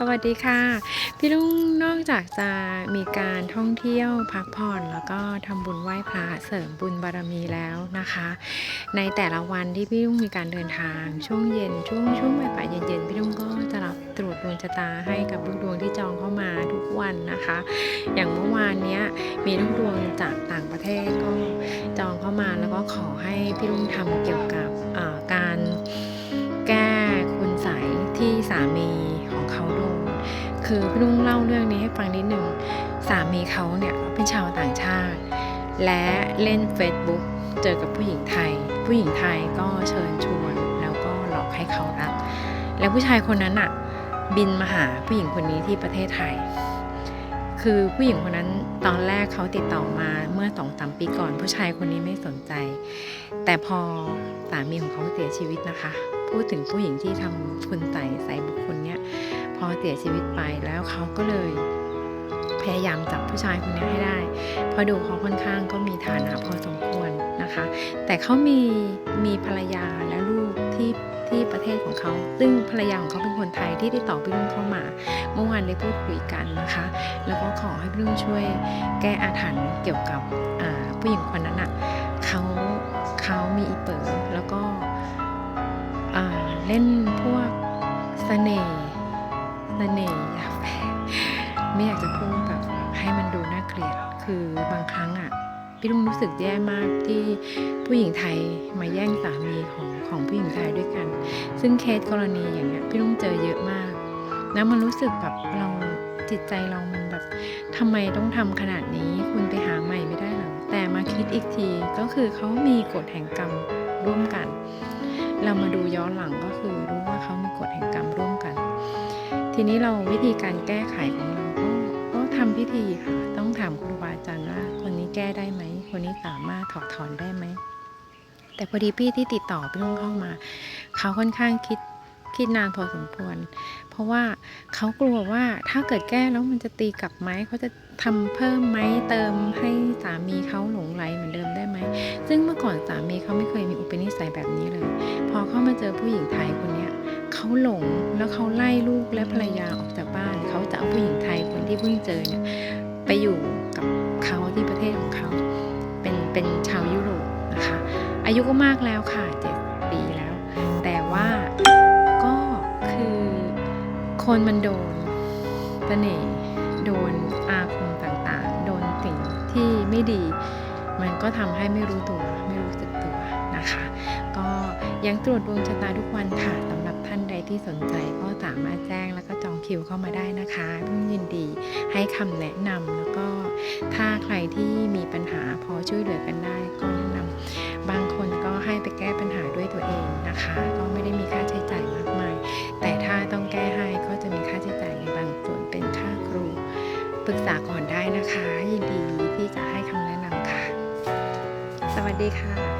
สวัสดีค่ะ พี่ลุงนอกจากจะมีการท่องเที่ยวพักผ่อน แล้วก็ทำบุญไหว้พระเสริมบุญบารมีแล้วนะคะ ในแต่ละวันที่พี่ลุงมีการเดินทาง ช่วงเย็นช่วงช่วงบ่ายเย็นๆพี่ลุงก็จะรับตรวจดวงชะตาให้กับลูกดวงที่จองเข้ามาทุกวันนะคะ อย่างเมื่อวานเนี้ยมีลูกดวงจากต่างประเทศก็จองเข้ามาแล้วก็ขอให้พี่ลุงทำเกี่ยวกับ คือพี่ลุงเล่าเรื่องนี้ให้ฟังนิดหนึ่งสามีเขาเนี่ยเป็นชาวต่างชาติ และเล่น Facebook เจอกับผู้หญิงไทย ผู้หญิงไทยก็เชิญชวนแล้วก็หลอกให้เขารัก แล้วผู้ชายคนนั้นอะบินมาหาผู้หญิงคนนี้ที่ประเทศไทย คือผู้หญิงคนนั้นตอนแรกเขาติดต่อมาเมื่อสองสามปีก่อน ผู้ชายคนนี้ไม่สนใจ แต่พอสามีของเขาเสียชีวิตนะคะ พูดถึงผู้หญิงที่ทำคุณใส่ใส่บุคคลเนี้ยพอเสียชีวิตไปแล้วเขาก็เลยพยายามจับผู้ชายคนนี้ให้ได้เพราะดูเขาค่อนข้างก็มีฐานะพอสมควรนะคะ แต่เขามีมีภรรยาและลูกที่ที่ประเทศของเขา ซึ่งภรรยาของเขาเป็นคนไทยที่ติดต่อพี่ลุงเข้ามา เมื่อวานได้พูดคุยกันนะคะ แล้วก็ขอให้พี่ลุงช่วยแก้อาถรรพ์เกี่ยวกับผู้หญิงคนนั้นอะเขาเขามีอีเปิดแล้วก็อ่า เล่นพวกเสน่ห์เสน่ห์ยาแฝงไม่อยากจะพูดแบบให้มันดูน่าเกลียด คือบางครั้งอะพี่ลุงรู้สึกแย่มากที่ผู้หญิงไทยมาแย่งสามีของของผู้หญิงไทยด้วยกัน ซึ่งเคสกรณีอย่างเงี้ยพี่ลุงเจอเยอะมาก แล้วมันรู้สึกแบบเราจิตใจเรามันแบบทำไมต้องทำขนาดนี้คุณไปหาใหม่ไม่ได้หรอแต่มาคิดอีกทีก็คือเขามีกฎแห่งกรรมร่วมกัน เรามาดูย้อนหลังก็คือรู้ว่าเขามีกฎแห่งกรรมร่วมกัน ทีนี้เราวิธีการแก้ไขของเราก็ก็ทำพิธีค่ะ ต้องถามครูบาอาจารย์ว่า คนนี้แก้ได้ไหม คนนี้สามารถถอดถอนได้ไหม แต่พอดีพี่ที่ติดต่อพี่ลุงเข้ามา เขาค่อนข้างคิดคิดนานพอสมควร เพราะว่าเขากลัวว่าถ้าเกิดแก้แล้วมันจะตีกลับไหม เขาจะทำเพิ่มไหมเติมให้สามีเขาหลงไหลไหม ซึ่งเมื่อก่อนสามีเขาไม่เคยมีอุปนิสัยแบบนี้เลย พอเขามาเจอผู้หญิงไทยคนนี้เขาหลงแล้วเขาไล่ลูกและภรรยาออกจากบ้าน เขาจะเอาผู้หญิงไทยคนที่เพิ่งเจอเนี่ยไปอยู่กับเขาที่ประเทศของเขาเป็นเป็นชาวยุโรปนะคะ อายุก็มากแล้วค่ะเจ็ดปีแล้ว แต่ว่าก็คือคนมันโดนเสน่ห์โดนอาคมต่างๆ โดนสิ่งที่ไม่ดี มันก็ทำให้ไม่รู้ตัวไม่รู้สึกตัวนะคะ ก็ยังตรวจดวงชะตาทุกวันค่ะสำหรับท่านใดที่สนใจก็สามารถแจ้งแล้วก็จองคิวเข้ามาได้นะคะเพิ่งยินดีให้คำแนะนำแล้วก็ถ้าใครที่มีปัญหาพอช่วยเหลือกันได้ก็แนะนำบางคนก็ให้ไปแก้ปัญหาด้วยตัวเองนะคะ ก็ไม่ได้มีค่าใช้จ่ายมากมาย แต่ถ้าต้องแก้ให้ก็จะมีค่าใช้จ่ายในบางส่วนเป็นค่าครูปรึกษา ดีค่ะ